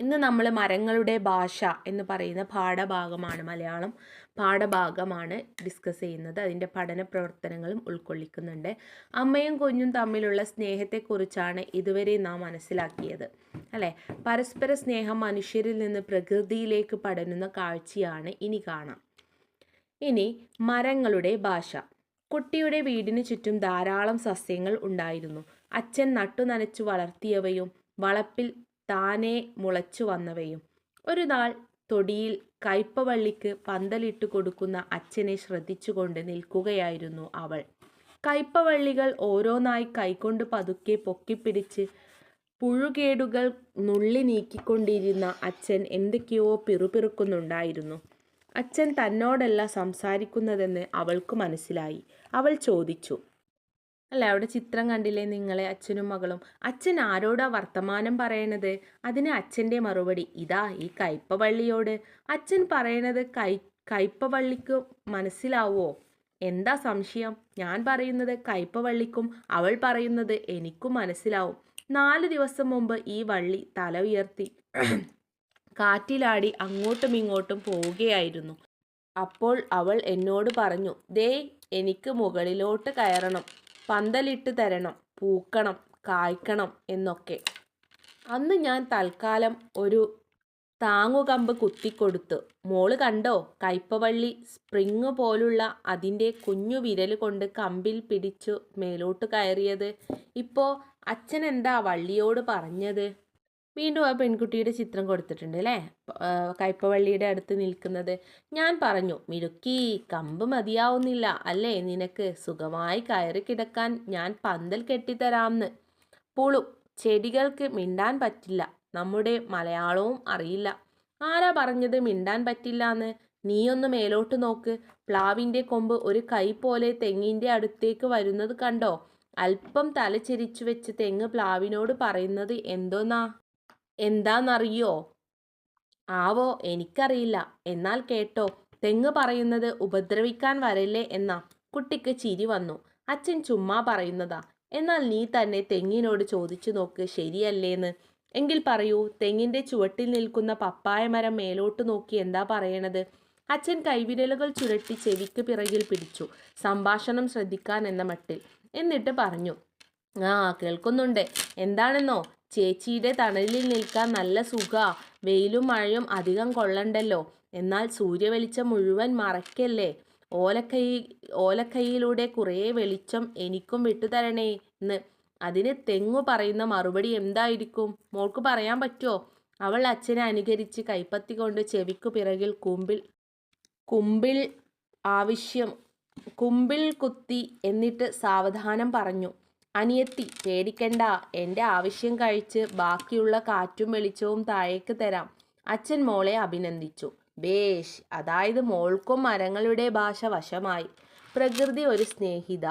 ഇന്ന് നമ്മൾ മരങ്ങളുടെ ഭാഷ എന്ന് പറയുന്ന പാഠഭാഗമാണ് മലയാളം. പാഠഭാഗമാണ് ഡിസ്കസ് ചെയ്യുന്നത്. അതിന്റെ പഠന പ്രവർത്തനങ്ങളും ഉൾക്കൊള്ളിക്കുന്നുണ്ട്. അമ്മയും കുഞ്ഞും തമ്മിലുള്ള സ്നേഹത്തെക്കുറിച്ചാണ് ഇതുവരെ നാം മനസ്സിലാക്കിയത്. അല്ലേ? പരസ്പര സ്നേഹം മനുഷ്യരിൽ നിന്ന് പ്രകൃതിയിലേക്ക് പടരുന്ന കാഴ്ചയാണ് ഇനി കാണാം. ഇനി മരങ്ങളുടെ ഭാഷ. കുട്ടിയുടെ വീടിന് ചുറ്റും ധാരാളം സസ്യങ്ങൾ ഉണ്ടായിരുന്നു. അച്ഛൻ നട്ടു നനച്ചു വളർത്തിയവയും വളപ്പിൽ താനെ മുളച്ചു വന്നവയും. ഒരു നാൾ തൊടിയിൽ കയ്പവള്ളിക്ക് പന്തലിട്ട് കൊടുക്കുന്ന അച്ഛനെ ശ്രദ്ധിച്ചുകൊണ്ട് നിൽക്കുകയായിരുന്നു അവൾ. കയ്പവള്ളികൾ ഓരോന്നായി കൈകൊണ്ട് പതുക്കെ പൊക്കിപ്പിടിച്ച് പുഴുകേടുകൾ നുള്ളി നീക്കിക്കൊണ്ടിരുന്ന അച്ഛൻ എന്തൊക്കെയോ പിറുപിറുക്കുന്നുണ്ടായിരുന്നു. അച്ഛൻ തന്നോടല്ല സംസാരിക്കുന്നതെന്ന് അവൾക്ക് മനസ്സിലായി. അവൾ ചോദിച്ചു അല്ല? അവിടെ ചിത്രം കണ്ടില്ലേ നിങ്ങളെ അച്ഛനും മകളും? അച്ഛൻ ആരോടാ വർത്തമാനം പറയണത്? അതിന് അച്ഛന്റെ മറുപടി. ഇതാ ഈ കയ്പവള്ളിയോട്. അച്ഛൻ പറയണത് കൈ കയ്പവള്ളിക്ക് മനസ്സിലാവോ? എന്താ സംശയം? ഞാൻ പറയുന്നത് കയ്പവള്ളിക്കും അവൾ പറയുന്നത് എനിക്കും മനസ്സിലാവും. നാല് ദിവസം മുമ്പ് ഈ വള്ളി തല ഉയർത്തി കാറ്റിലാടി അങ്ങോട്ടും ഇങ്ങോട്ടും പോവുകയായിരുന്നു. അപ്പോൾ അവൾ എന്നോട് പറഞ്ഞു ദേ എനിക്ക് മുകളിലോട്ട് കയറണം. പന്തലിട്ട് തരണം പൂക്കണം കായ്ക്കണം എന്നൊക്കെ. അന്ന് ഞാൻ തൽക്കാലം ഒരു താങ്ങുകമ്പ് കുത്തിക്കൊടുത്ത്. മോൾ കണ്ടോ? കയ്പവള്ളി സ്പ്രിങ് പോലുള്ള അതിന്റെ കുഞ്ഞു വിരൽ കൊണ്ട് കമ്പിൽ പിടിച്ചു മേലോട്ട് കയറിയത്. ഇപ്പോൾ അച്ഛൻ എന്താ വള്ളിയോട് പറഞ്ഞത്? വീണ്ടും ആ പെൺകുട്ടിയുടെ ചിത്രം കൊടുത്തിട്ടുണ്ട് അല്ലേ? കയ്പവള്ളിയുടെ അടുത്ത് നിൽക്കുന്നത് ഞാൻ പറഞ്ഞു മിടുക്കി കമ്പ് മതിയാവുന്നില്ല. അല്ലേ? നിനക്ക് സുഖമായി കയറി കിടക്കാൻ ഞാൻ പന്തൽ കെട്ടിത്തരാമെന്ന് പുളു. ചെടികൾക്ക് മിണ്ടാൻ പറ്റില്ല. നമ്മുടെ മലയാളവും അറിയില്ല. ആരാ പറഞ്ഞത് മിണ്ടാൻ പറ്റില്ല എന്ന് നീയൊന്ന് മേലോട്ട് നോക്ക്. പ്ലാവിന്റെ കൊമ്പ് ഒരു കൈ പോലെ തെങ്ങിന്റെ അടുത്തേക്ക് വരുന്നത് കണ്ടോ? അല്പം തല ചിരിച്ചു വെച്ച് തെങ്ങ് പ്ലാവിനോട് പറയുന്നത് എന്തോന്നാ? എന്താന്നറിയോ? ആവോ എനിക്കറിയില്ല. എന്നാൽ കേട്ടോ തെങ്ങ് പറയുന്നത് ഉപദ്രവിക്കാൻ വരല്ലേ എന്ന കുട്ടിക്ക് ചിരി വന്നു. അച്ഛൻ ചുമ്മാ പറയുന്നതാ. എന്നാൽ നീ തന്നെ തെങ്ങിനോട് ചോദിച്ചു നോക്ക് ശരിയല്ലേന്ന്. എങ്കിൽ പറയൂ തെങ്ങിന്റെ ചുവട്ടിൽ നിൽക്കുന്ന പപ്പായ മരം മേലോട്ട് നോക്കി എന്താ പറയണത്? അച്ഛൻ കൈവിരലുകൾ ചുരട്ടി ചെവിക്ക് പിറകിൽ പിടിച്ചു. സംഭാഷണം ശ്രദ്ധിക്കാൻ എന്ന മട്ടിൽ. എന്നിട്ട് പറഞ്ഞു ആ കേൾക്കുന്നുണ്ട്. എന്താണെന്നോ? ചേച്ചിയുടെ തണലിൽ നിൽക്കാൻ നല്ല സുഖ. വെയിലും മഴയും അധികം കൊള്ളണ്ടല്ലോ. എന്നാൽ സൂര്യവെളിച്ചം മുഴുവൻ മറക്കല്ലേ ഓലക്കൈ ഓലക്കൈയിലൂടെ കുറേ വെളിച്ചം എനിക്കും വിട്ടുതരണേ എന്ന്. അതിന് തെങ്ങു പറയുന്ന മറുപടി എന്തായിരിക്കും? മോൾക്ക് പറയാൻ പറ്റുമോ അവൾ അച്ഛനെ അനുകരിച്ച് കൈപ്പത്തി കൊണ്ട് ചെവിക്കു പിറകിൽ കുമ്പിൽ കുമ്പിൽ ആവശ്യം കുമ്പിൽ കുത്തി എന്നിട്ട് സാവധാനം പറഞ്ഞു. അനിയത്തി പേടിക്കണ്ട. എന്റെ ആവശ്യം കഴിച്ച് ബാക്കിയുള്ള കാറ്റും വെളിച്ചവും താഴേക്ക് തരാം. അച്ഛൻ മോളെ അഭിനന്ദിച്ചു. ബേഷ് അതായത് മോൾക്കും മരങ്ങളുടെ ഭാഷ വശമായി. പ്രകൃതി ഒരു സ്നേഹിത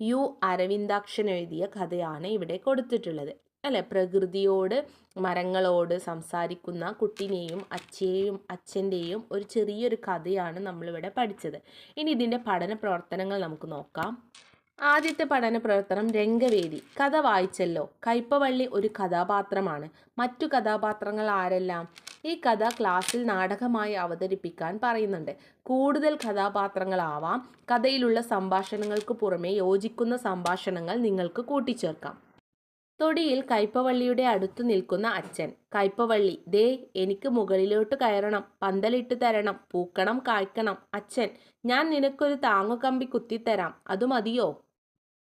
യു അരവിന്ദാക്ഷൻ എഴുതിയ കഥയാണ് ഇവിടെ കൊടുത്തിട്ടുള്ളത്. അല്ലെ? പ്രകൃതിയോട് മരങ്ങളോട് സംസാരിക്കുന്ന കുട്ടിനെയും അച്ഛയെയും അച്ഛന്റെയും ഒരു ചെറിയൊരു കഥയാണ് നമ്മളിവിടെ പഠിച്ചത്. ഇനി ഇതിന്റെ പഠന പ്രവർത്തനങ്ങൾ നമുക്ക് നോക്കാം. ആദ്യത്തെ പഠന പ്രവർത്തനം രംഗവേദി. കഥ വായിച്ചല്ലോ. കയ്പവള്ളി ഒരു കഥാപാത്രമാണ്. മറ്റു കഥാപാത്രങ്ങൾ ആരെല്ലാം? ഈ കഥ ക്ലാസ്സിൽ നാടകമായി അവതരിപ്പിക്കാൻ പറയുന്നുണ്ട്. കൂടുതൽ കഥാപാത്രങ്ങളാവാം. കഥയിലുള്ള സംഭാഷണങ്ങൾക്ക് പുറമെ യോജിക്കുന്ന സംഭാഷണങ്ങൾ നിങ്ങൾക്ക് കൂട്ടിച്ചേർക്കാം. തൊടിയിൽ കയ്പവള്ളിയുടെ അടുത്ത് നിൽക്കുന്ന അച്ഛൻ. കയ്പവള്ളി ദേ എനിക്ക് മുകളിലോട്ട് കയറണം. പന്തലിട്ട് തരണം. പൂക്കണം കായ്ക്കണം. അച്ഛൻ ഞാൻ നിനക്കൊരു താങ്ങുകമ്പി കുത്തിത്തരാം. അത് മതിയോ?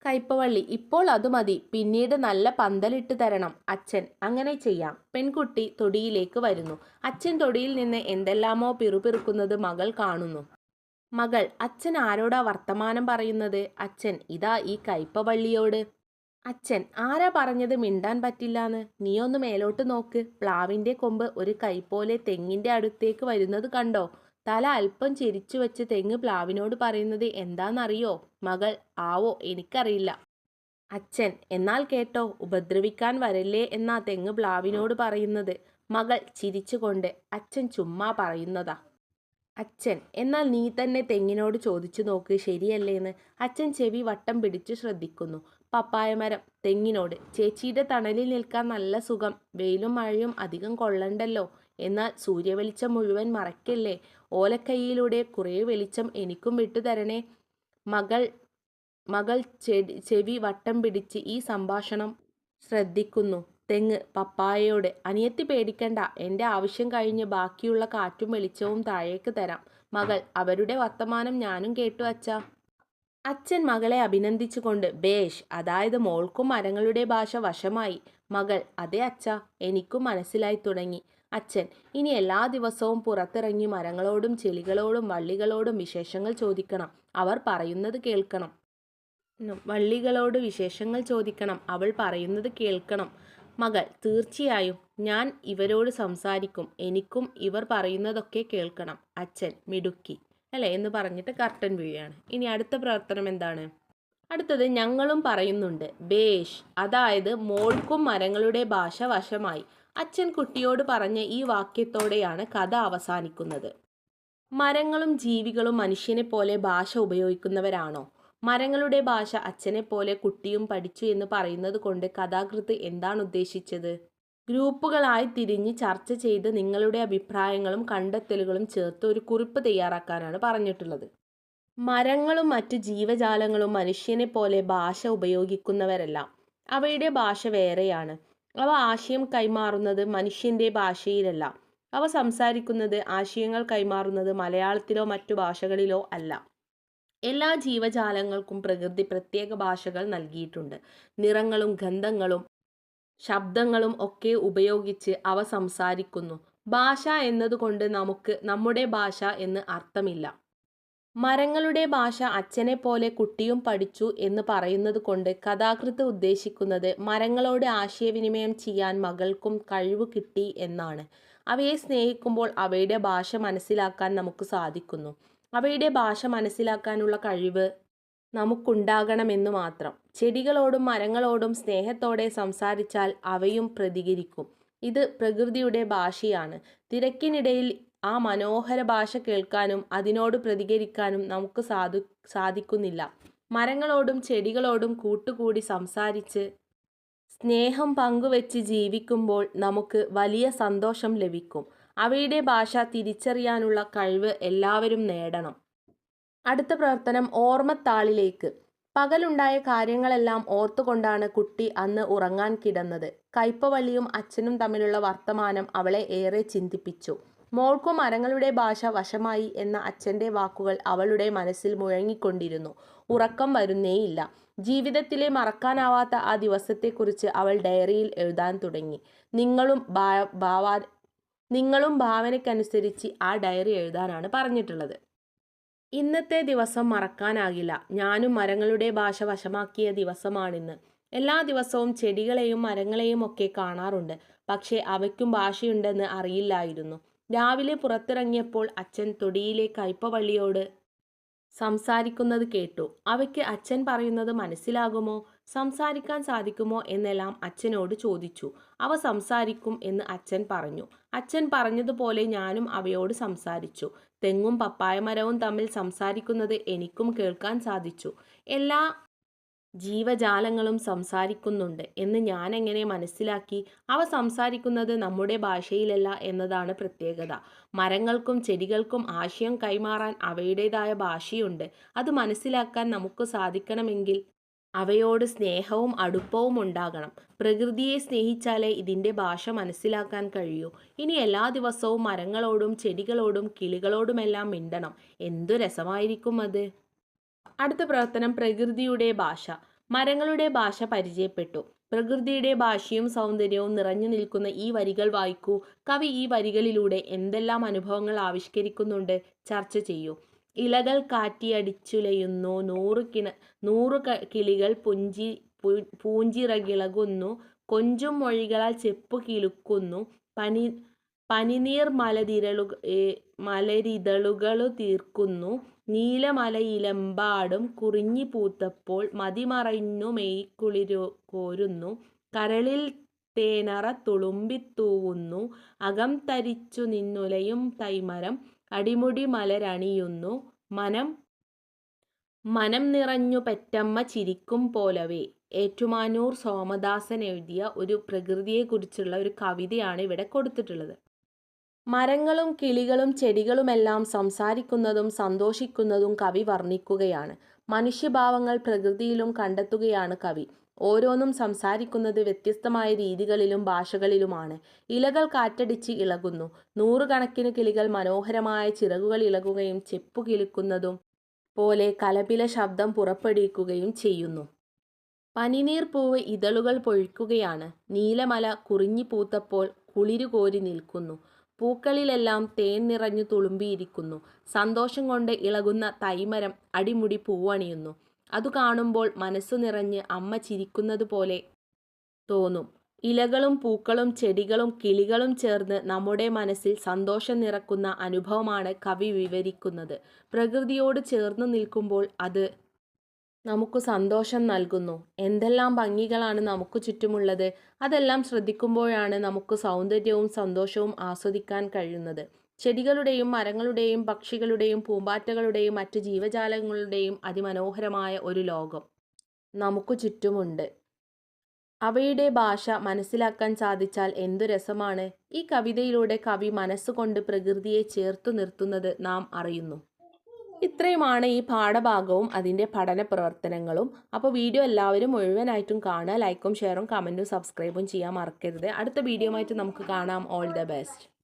കയ്പവള്ളി ഇപ്പോൾ അത് മതി. പിന്നീട് നല്ല പന്തലിട്ട് തരണം. അച്ഛൻ അങ്ങനെ ചെയ്യാം. പെൺകുട്ടി തൊടിയിലേക്ക് വരുന്നു. അച്ഛൻ തൊടിയിൽ നിന്ന് എന്തെല്ലാമോ പിറുപിറുക്കുന്നത് മകൾ കാണുന്നു. മകൾ അച്ഛൻ ആരോടാ വർത്തമാനം പറയുന്നത്? അച്ഛൻ ഇതാ ഈ കയ്പവള്ളിയോട്. അച്ഛൻ ആരാ പറഞ്ഞത് മിണ്ടാൻ പറ്റില്ലാന്ന്? നീയൊന്ന് മേലോട്ട് നോക്ക്. പ്ലാവിന്റെ കൊമ്പ് ഒരു കൈപ്പോലെ തെങ്ങിന്റെ അടുത്തേക്ക് വരുന്നത് കണ്ടോ? തല അല്പം ചിരിച്ചു വെച്ച് തെങ്ങ് പ്ലാവിനോട് പറയുന്നത് എന്താണെന്നറിയോ മകൾ ആവോ എനിക്കറിയില്ല. അച്ഛൻ എന്നാൽ കേട്ടോ ഉപദ്രവിക്കാൻ വരല്ലേ എന്നാ തെങ്ങ് പ്ലാവിനോട് പറയുന്നത്. മകൾ ചിരിച്ചുകൊണ്ട് അച്ഛൻ ചുമ്മാ പറയുന്നതാ. അച്ഛൻ എന്നാൽ നീ തന്നെ തെങ്ങിനോട് ചോദിച്ചു നോക്ക് ശരിയല്ലേന്ന്. അച്ഛൻ ചെവി വട്ടം പിടിച്ചു ശ്രദ്ധിക്കുന്നു. പപ്പായ മരം തെങ്ങിനോട്. ചേച്ചിയുടെ തണലിൽ നിൽക്കാൻ നല്ല സുഖം. വെയിലും മഴയും അധികം കൊള്ളണ്ടല്ലോ. എന്നാൽ സൂര്യവെളിച്ചം മുഴുവൻ മറക്കല്ലേ ഓലക്കൈയിലൂടെ കുറേ വെളിച്ചം എനിക്കും വിട്ടുതരണേ. മകൾ മകൾ ചെവി വട്ടം പിടിച്ച് ഈ സംഭാഷണം ശ്രദ്ധിക്കുന്നു. തെങ്ങ് പപ്പായയോട് അനിയത്തി പേടിക്കണ്ട എന്റെ ആവശ്യം കഴിഞ്ഞ് ബാക്കിയുള്ള കാറ്റും വെളിച്ചവും താഴേക്ക് തരാം. മകൾ അവരുടെ വർത്തമാനം ഞാനും കേട്ടു അച്ഛ. അച്ഛൻ മകളെ അഭിനന്ദിച്ചുകൊണ്ട് ബേഷ് അതായത് മോൾക്കും മരങ്ങളുടെ ഭാഷ വശമായി. മകൾ അതെ അച്ഛ എനിക്കും മനസ്സിലായി തുടങ്ങി. അച്ഛൻ. ഇനി എല്ലാ ദിവസവും പുറത്തിറങ്ങി മരങ്ങളോടും ചെളികളോടും വള്ളികളോടും വിശേഷങ്ങൾ ചോദിക്കണം. അവർ പറയുന്നത് കേൾക്കണം. വള്ളികളോട് വിശേഷങ്ങൾ ചോദിക്കണം. അവൾ പറയുന്നത് കേൾക്കണം. മകൾ തീർച്ചയായും. ഞാൻ ഇവരോട് സംസാരിക്കും. എനിക്കും ഇവർ പറയുന്നതൊക്കെ കേൾക്കണം. അച്ഛൻ മിടുക്കി. അല്ലേ? എന്ന് പറഞ്ഞിട്ട് കർട്ടൻ വീഴാണ് ഇനി അടുത്ത പ്രവർത്തനം എന്താണ്? അടുത്തത് ഞങ്ങളും പറയുന്നുണ്ട്. ബേഷ്. അതായത് മോൾക്കും മരങ്ങളുടെ ഭാഷ വശമായി. അച്ഛൻ കുട്ടിയോട് പറഞ്ഞ ഈ വാക്യത്തോടെയാണ് കഥ അവസാനിക്കുന്നത്. മരങ്ങളും ജീവികളും മനുഷ്യനെ പോലെ ഭാഷ ഉപയോഗിക്കുന്നവരാണോ? മരങ്ങളുടെ ഭാഷ അച്ഛനെ പോലെ കുട്ടിയും പഠിച്ചു എന്ന് പറയുന്നത് കൊണ്ട് കഥാകൃത്ത് എന്താണ് ഉദ്ദേശിച്ചത്? ഗ്രൂപ്പുകളായി തിരിഞ്ഞ് ചർച്ച ചെയ്ത് നിങ്ങളുടെ അഭിപ്രായങ്ങളും കണ്ടെത്തലുകളും ചേർത്ത് ഒരു കുറിപ്പ് തയ്യാറാക്കാനാണ് പറഞ്ഞിട്ടുള്ളത്. മരങ്ങളും മറ്റ് ജീവജാലങ്ങളും മനുഷ്യനെ പോലെ ഭാഷ ഉപയോഗിക്കുന്നവരല്ല. അവയുടെ ഭാഷ വേറെയാണ്. അവ ആശയം കൈമാറുന്നത് മനുഷ്യന്റെ ഭാഷയിലല്ല. അവ സംസാരിക്കുന്നത് ആശയങ്ങൾ കൈമാറുന്നത് മലയാളത്തിലോ മറ്റു ഭാഷകളിലോ അല്ല. എല്ലാ ജീവജാലങ്ങൾക്കും പ്രകൃതി പ്രത്യേക ഭാഷകൾ നൽകിയിട്ടുണ്ട്. നിറങ്ങളും ഗന്ധങ്ങളും ശബ്ദങ്ങളും ഒക്കെ ഉപയോഗിച്ച് അവ സംസാരിക്കുന്നു. ഭാഷ എന്നതുകൊണ്ട് നമുക്ക് നമ്മുടെ ഭാഷ എന്ന് അർത്ഥമില്ല. മരങ്ങളുടെ ഭാഷ അച്ഛനെ പോലെ കുട്ടിയും പഠിച്ചു എന്ന് പറയുന്നത് കൊണ്ട് കഥാകൃത്ത് ഉദ്ദേശിക്കുന്നത് മരങ്ങളോട് ആശയവിനിമയം ചെയ്യാൻ മകൾക്കും കഴിവ് കിട്ടി എന്നാണ്. അവയെ സ്നേഹിക്കുമ്പോൾ അവയുടെ ഭാഷ മനസ്സിലാക്കാൻ നമുക്ക് സാധിക്കുന്നു. അവയുടെ ഭാഷ മനസ്സിലാക്കാനുള്ള കഴിവ് നമുക്കുണ്ടാകണമെന്ന് മാത്രം. ചെടികളോടും മരങ്ങളോടും സ്നേഹത്തോടെ സംസാരിച്ചാൽ അവയും പ്രതികരിക്കും. ഇത് പ്രകൃതിയുടെ ഭാഷയാണ്. തിരക്കിനിടയിൽ ആ മനോഹര ഭാഷ കേൾക്കാനും അതിനോട് പ്രതികരിക്കാനും നമുക്ക് സാധു സാധിക്കുന്നില്ല. മരങ്ങളോടും ചെടികളോടും കൂട്ടുകൂടി സംസാരിച്ച് സ്നേഹം പങ്കുവെച്ച് ജീവിക്കുമ്പോൾ നമുക്ക് വലിയ സന്തോഷം ലഭിക്കും. അവയുടെ ഭാഷ തിരിച്ചറിയാനുള്ള കഴിവ് എല്ലാവരും നേടണം. അടുത്ത പ്രവർത്തനം ഓർമ്മത്താളിലേക്ക്. പകലുണ്ടായ കാര്യങ്ങളെല്ലാം ഓർത്തുകൊണ്ടാണ് കുട്ടി അന്ന് ഉറങ്ങാൻ കിടന്നത്. കയ്പവള്ളിയും അച്ഛനും തമ്മിലുള്ള വർത്തമാനം അവളെ ഏറെ ചിന്തിപ്പിച്ചു. മോൾക്കും മരങ്ങളുടെ ഭാഷ വശമായി എന്ന അച്ഛന്റെ വാക്കുകൾ അവളുടെ മനസ്സിൽ മുഴങ്ങിക്കൊണ്ടിരുന്നു. ഉറക്കം വരുന്നേയില്ല. ജീവിതത്തിലെ മറക്കാനാവാത്ത ആ ദിവസത്തെക്കുറിച്ച് അവൾ ഡയറിയിൽ എഴുതാൻ തുടങ്ങി. നിങ്ങളും ഭാവാ നിങ്ങളും ഭാവനയ്ക്കനുസരിച്ച് ആ ഡയറി എഴുതാനാണ് പറഞ്ഞിട്ടുള്ളത്. ഇന്നത്തെ ദിവസം മറക്കാനാകില്ല. ഞാനും മരങ്ങളുടെ ഭാഷ വശമാക്കിയ ദിവസമാണിന്ന്. എല്ലാ ദിവസവും ചെടികളെയും മരങ്ങളെയും ഒക്കെ കാണാറുണ്ട്. പക്ഷേ അവയ്ക്കും ഭാഷയുണ്ടെന്ന് അറിയില്ലായിരുന്നു. രാവിലെ പുറത്തിറങ്ങിയപ്പോൾ അച്ഛൻ തൊടിയിലെ കയ്പവള്ളിയോട് സംസാരിക്കുന്നത് കേട്ടു. അവയ്ക്ക് അച്ഛൻ പറയുന്നത് മനസ്സിലാകുമോ? സംസാരിക്കാൻ സാധിക്കുമോ? എന്നെല്ലാം അച്ഛനോട് ചോദിച്ചു. അവ സംസാരിക്കും എന്ന് അച്ഛൻ പറഞ്ഞു. അച്ഛൻ പറഞ്ഞതുപോലെ ഞാനും അവയോട് സംസാരിച്ചു. തെങ്ങും പപ്പായമരവും തമ്മിൽ സംസാരിക്കുന്നത് എനിക്കും കേൾക്കാൻ സാധിച്ചു. എല്ലാ ജീവജാലങ്ങളും സംസാരിക്കുന്നുണ്ട് എന്ന് ഞാൻ എങ്ങനെ മനസ്സിലാക്കി? അവ സംസാരിക്കുന്നത് നമ്മുടെ ഭാഷയിലല്ല എന്നതാണ് പ്രത്യേകത. മരങ്ങൾക്കും ചെടികൾക്കും ആശയം കൈമാറാൻ അവയുടേതായ ഭാഷയുണ്ട്. അത് മനസ്സിലാക്കാൻ നമുക്ക് സാധിക്കണമെങ്കിൽ അവയോട് സ്നേഹവും അടുപ്പവും ഉണ്ടാകണം. പ്രകൃതിയെ സ്നേഹിച്ചാലേ ഇതിന്റെ ഭാഷ മനസ്സിലാക്കാൻ കഴിയൂ. ഇനി എല്ലാ ദിവസവും മരങ്ങളോടും ചെടികളോടും കിളികളോടുമെല്ലാം മിണ്ടണം. എന്തു രസമായിരിക്കും അത്? അടുത്ത പ്രവർത്തനം പ്രകൃതിയുടെ ഭാഷ. മരങ്ങളുടെ ഭാഷ പരിചയപ്പെട്ടു. പ്രകൃതിയുടെ ഭാഷയും സൗന്ദര്യവും നിറഞ്ഞു നിൽക്കുന്ന ഈ വരികൾ വായിക്കൂ. കവി ഈ വരികളിലൂടെ എന്തെല്ലാം അനുഭവങ്ങൾ ആവിഷ്കരിക്കുന്നുണ്ട് ചർച്ച ചെയ്യൂ. ഇലകൾ കാറ്റിയടിച്ചുലയുന്നു. നൂറ് കിണ നൂറ് കിളികൾ പുഞ്ചി പൂഞ്ചിറകിളകുന്നു. കൊഞ്ചും മൊഴികളാൽ ചെപ്പ് കിലുക്കുന്നു പനി പനിനീർ മലതിരളു മലരിതളുകളു തീർക്കുന്നു. നീലമലയിലെമ്പാടും കുറിഞ്ഞി പൂത്തപ്പോൾ മതിമറഞ്ഞു മെയ്ക്കുളിരു കോരുന്നു. കരളിൽ തേനറ തുളുമ്പിത്തൂവുന്നു. അകം തരിച്ചു നിന്നുലയും തൈമരം. അടിമുടി മലരണിയുന്നു. മനം മനം നിറഞ്ഞു പെറ്റമ്മ ചിരിക്കും പോലവേ. ഏറ്റുമാനൂർ സോമദാസൻ എഴുതിയ ഒരു പ്രകൃതിയെക്കുറിച്ചുള്ള ഒരു കവിതയാണ് ഇവിടെ കൊടുത്തിട്ടുള്ളത്. മരങ്ങളും കിളികളും ചെടികളുമെല്ലാം സംസാരിക്കുന്നതും സന്തോഷിക്കുന്നതും കവി വർണിക്കുകയാണ്. മനുഷ്യഭാവങ്ങൾ പ്രകൃതിയിലും കണ്ടെത്തുകയാണ് കവി. ഓരോന്നും സംസാരിക്കുന്നത് വ്യത്യസ്തമായ രീതികളിലും ഭാഷകളിലുമാണ്. ഇലകൾ കാറ്റടിച്ച് ഇളകുന്നു. നൂറുകണക്കിന് കിളികൾ മനോഹരമായ ചിറകുകൾ ഇളകുകയും ചെപ്പു കിലുക്കുന്നതും പോലെ കലപില ശബ്ദം പുറപ്പെടുവിക്കുകയും ചെയ്യുന്നു. പനിനീർ പൂവ് ഇതളുകൾ പൊഴിക്കുകയാണ്. നീലമല കുറിഞ്ഞി പൂത്തപ്പോൾ കുളിരുകോരി നിൽക്കുന്നു. പൂക്കളിലെല്ലാം തേൻ നിറഞ്ഞു തുളുമ്പിയിരിക്കുന്നു. സന്തോഷം കൊണ്ട് ഇളകുന്ന തൈമരം അടിമുടി പൂവണിയുന്നു. അതു കാണുമ്പോൾ മനസ്സു നിറഞ്ഞ് അമ്മ ചിരിക്കുന്നത് പോലെ തോന്നും. ഇലകളും പൂക്കളും ചെടികളും കിളികളും ചേർന്ന് നമ്മുടെ മനസ്സിൽ സന്തോഷം നിറക്കുന്ന അനുഭവമാണ് കവി വിവരിക്കുന്നത്. പ്രകൃതിയോട് ചേർന്ന് നിൽക്കുമ്പോൾ അത് നമുക്ക് സന്തോഷം നൽകുന്നു. എന്തെല്ലാം ഭംഗികളാണ് നമുക്ക് ചുറ്റുമുള്ളത്. അതെല്ലാം ശ്രദ്ധിക്കുമ്പോഴാണ് നമുക്ക് സൗന്ദര്യവും സന്തോഷവും ആസ്വദിക്കാൻ കഴിയുന്നത്. ചെടികളുടെയും മരങ്ങളുടെയും പക്ഷികളുടെയും പൂമ്പാറ്റകളുടെയും മറ്റു ജീവജാലങ്ങളുടെയും അതിമനോഹരമായ ഒരു ലോകം നമുക്ക് ചുറ്റുമുണ്ട്. അവയുടെ ഭാഷ മനസ്സിലാക്കാൻ സാധിച്ചാൽ എന്തു രസമാണ്. ഈ കവിതയിലൂടെ കവി മനസ്സുകൊണ്ട് പ്രകൃതിയെ ചേർത്തു നിർത്തുന്നത് നാം അറിയുന്നു. ഇത്രയുമാണ് ഈ പാഠഭാഗവും അതിന്റെ പഠന പ്രവർത്തനങ്ങളും. അപ്പോൾ വീഡിയോ എല്ലാവരും മുഴുവനായിട്ടും കാണുക. ലൈക്കും ഷെയറും കമന്റും സബ്സ്ക്രൈബും ചെയ്യാൻ മറക്കരുത്. അടുത്ത വീഡിയോ ആയിട്ട് നമുക്ക് കാണാം. All the best